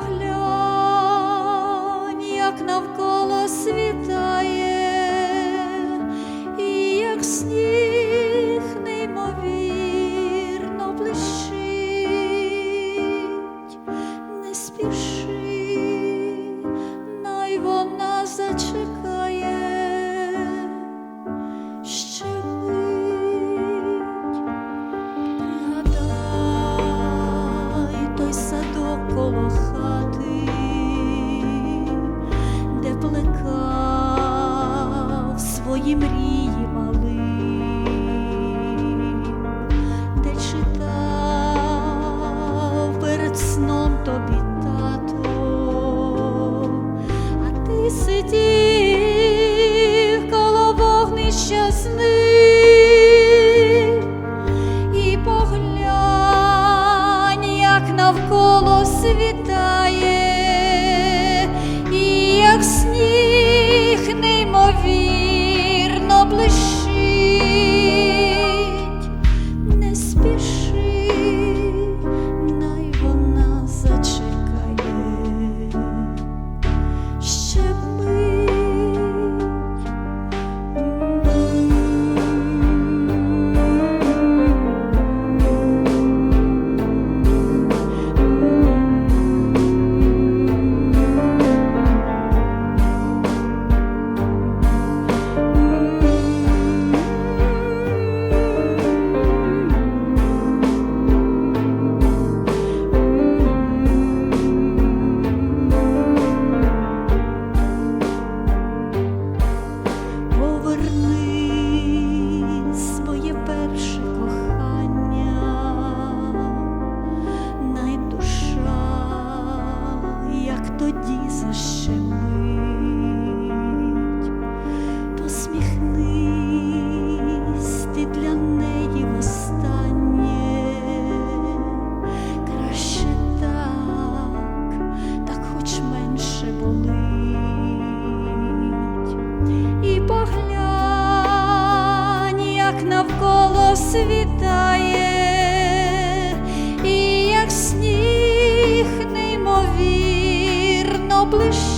поглянь, як навколо світає, і як сніг неймовірно блищить, не спіши. свої мрії мали, де читав перед сном тобі тато, а ти сидів коло вогнища сни і поглянь, як навколо світає. Світає, і як сніг неймовірно блищить.